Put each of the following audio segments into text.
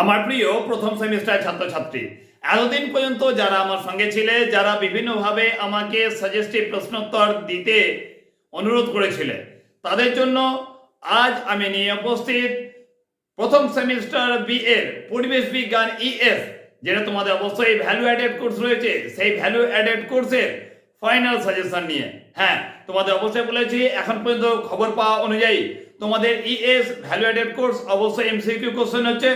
আমার প্রিয় প্রথম সেমিস্টার ছাত্রছাত্রী, এতদিন পর্যন্ত যারা আমার সঙ্গে ছিলে, যারা বিভিন্নভাবে আমাকে সাজেস্টিভ প্রশ্নোত্তর দিতে অনুরোধ করেছিলে, তাদের জন্য আজ আমি নিয়ে উপস্থিত প্রথম সেমিস্টার বি এর পরিবেশ বিজ্ঞান ইএস যেটা তোমাদের অবশ্যই ভ্যালু অ্যাডেড কোর্স রয়েছে, সেই ভ্যালু অ্যাডেড কোর্সের ফাইনাল সাজেশন নিয়ে। হ্যাঁ তোমাদের অবশ্যই বলেছি, এখন পর্যন্ত খবর পাওয়া অনুযায়ী তোমাদের ইএস ভ্যালু অ্যাডেড কোর্স অবশ্যই এমসিকিউ কোশ্চেন হচ্ছে।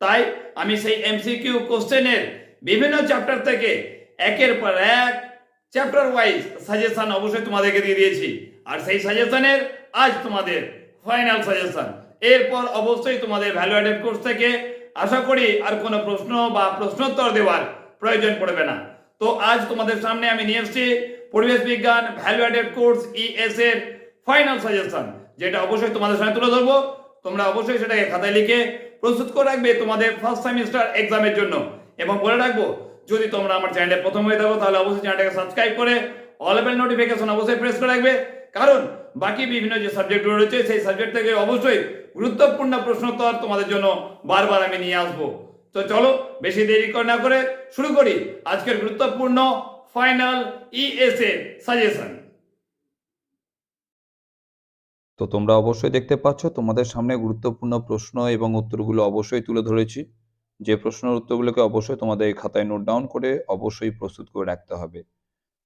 তাই আমি সেই এমসিকিউ কোশ্চেনের বিভিন্ন চ্যাপ্টার থেকে একের পর এক চ্যাপ্টার ওয়াইজ সাজেশন অবশ্যই তোমাদেরকে দিয়ে দিয়েছি। আর সেই সাজেশনের আজ তোমাদের ফাইনাল সাজেশন এরপর অবশ্যই তোমাদের ভ্যালু অ্যাডেড কোর্স থেকে আশা করি আর কোনো প্রশ্ন বা প্রশ্নোত্তর দেওয়ার প্রয়োজন পড়বে না। তো আজ তোমাদের সামনে আমি নিয়ে এসেছি পরিবেশ বিজ্ঞান ভ্যালু অ্যাডেড কোর্স ইএস এর ফাইনাল সাজেশন যেটা অবশ্যই তোমাদের সামনে তুলে ধরবো। তোমরা অবশ্যই সেটাকে খাতায় লিখে প্রস্তুত করে রাখবে তোমাদের ফার্স্ট সেমিস্টার এক্সামের জন্য। এবং বলে রাখব, যদি তোমরা আমার চ্যানেলে প্রথম হয়ে থাকো, তাহলে অবশ্যই চ্যানেলটাকে সাবস্ক্রাইব করে অল বেল নোটিফিকেশন অবশ্যই প্রেস করে রাখবে। কারণ, বাকি বিভিন্ন যে সাবজেক্টগুলো রয়েছে, সেই সাবজেক্ট থেকে অবশ্যই গুরুত্বপূর্ণ প্রশ্নোত্তর তোমাদের জন্য বারবার আমি নিয়ে আসব। তো চলো, বেশি দেরি করে না করে শুরু করি আজকের গুরুত্বপূর্ণ ফাইনাল ইএসএ সাজেশন তো তোমরা অবশ্যই দেখতে পাচ্ছ, তোমাদের সামনে গুরুত্বপূর্ণ প্রশ্ন এবং উত্তরগুলো অবশ্যই তুলে ধরেছি। যে প্রশ্নের উত্তরগুলোকে অবশ্যই তোমাদের খাতায় নোট ডাউন করে অবশ্যই প্রস্তুত করে রাখতে হবে।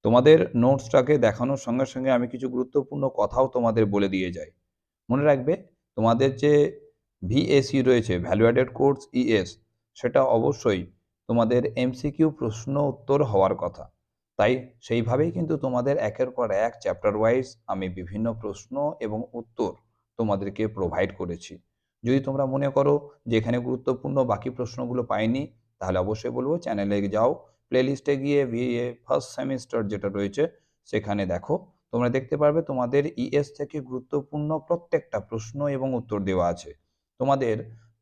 তোমাদের নোটসটাকে দেখানোর সঙ্গে সঙ্গে আমি কিছু গুরুত্বপূর্ণ কথাও তোমাদের বলে দিয়ে যাই। মনে রাখবে, তোমাদের যে ভিএসই রয়েছে ভ্যালু অ্যাডেড কোর্স ইএস সেটা অবশ্যই তোমাদের এমসিকিউ প্রশ্ন উত্তর হওয়ার কথা। তাই সেইভাবেই কিন্তু তোমাদের একের পর এক চ্যাপ্টার ওয়াইজ আমি বিভিন্ন প্রশ্ন এবং উত্তর তোমাদেরকে প্রোভাইড করেছি। যদি তোমরা মনে করো যে এখানে গুরুত্বপূর্ণ বাকি প্রশ্নগুলো পাইনি, তাহলে অবশ্যই বলব চ্যানেলে যাও প্লেলিস্টে গিয়ে ভিএ ফার্স্ট সেমিস্টার যেটা রয়েছে, সেখানে দেখো। তোমরা দেখতে পারবে তোমাদের ইএস থেকে গুরুত্বপূর্ণ প্রত্যেকটা প্রশ্ন এবং উত্তর দেওয়া আছে। তোমাদের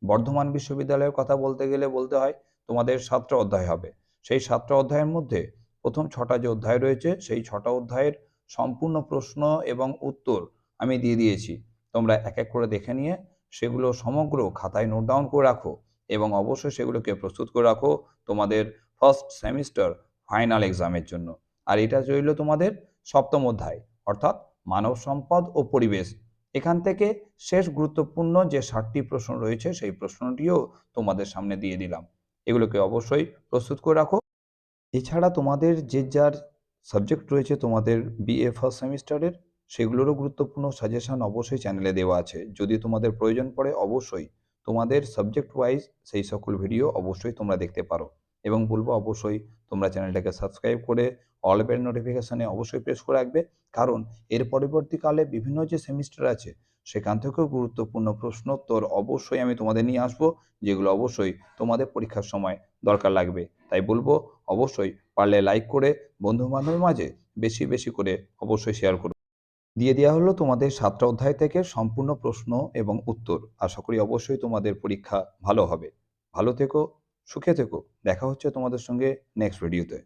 বর্ধমান বিশ্ববিদ্যালয়ের কথা বলতে গেলে বলতে হয়, তোমাদের সাতটা অধ্যায় হবে। সেই সাতটা অধ্যায়ের মধ্যে প্রথম ছটা যে অধ্যায় রয়েছে, সেই ছটা অধ্যায়ের সম্পূর্ণ প্রশ্ন এবং উত্তর আমি দিয়ে দিয়েছি। তোমরা এক এক করে দেখে নিয়ে সেগুলো সমগ্র খাতায় নোট ডাউন করে রাখো এবং অবশ্যই সেগুলোকে প্রস্তুত করে রাখো তোমাদের ফার্স্ট সেমিস্টার ফাইনাল এক্সামের জন্য। আর এটা রইল তোমাদের সপ্তম অধ্যায়, অর্থাৎ মানব সম্পদ ও পরিবেশ। এখান থেকে শেষ গুরুত্বপূর্ণ যে ষাটটি প্রশ্ন রয়েছে, সেই প্রশ্নটিও তোমাদের সামনে দিয়ে দিলাম। এগুলোকে অবশ্যই প্রস্তুত করে রাখো। এছাড়া তোমাদের যে যার সাবজেক্ট রয়েছে তোমাদের বিএ ফার্স্ট সেমিস্টারের সেগুলোরও গুরুত্বপূর্ণ সাজেশন অবশ্যই চ্যানেলে দেওয়া আছে। যদি তোমাদের প্রয়োজন পড়ে অবশ্যই তোমাদের সাবজেক্ট ওয়াইজ সেই সকল ভিডিও অবশ্যই তোমরা দেখতে পারো। এবং বলব অবশ্যই তোমরা চ্যানেলটাকে সাবস্ক্রাইব করে অল বেল নোটিফিকেশানে অবশ্যই প্রেস করে রাখবে। কারণ এর পরবর্তীকালে বিভিন্ন যে সেমিস্টার আছে, সেখান থেকেও গুরুত্বপূর্ণ প্রশ্নোত্তর অবশ্যই আমি তোমাদের নিয়ে আসব, যেগুলো অবশ্যই তোমাদের পরীক্ষার সময় দরকার লাগবে। তাই বলব অবশ্যই পারলে লাইক করে বন্ধু বান্ধবের মাঝে বেশি বেশি করে অবশ্যই শেয়ার করুন। দিয়ে দেওয়া হলো তোমাদের সাতটা অধ্যায় থেকে সম্পূর্ণ প্রশ্ন এবং উত্তর। আশা করি অবশ্যই তোমাদের পরীক্ষা ভালো হবে। ভালো থেকো, সুখে থেকো। দেখা হচ্ছে তোমাদের সঙ্গে নেক্সট ভিডিওতে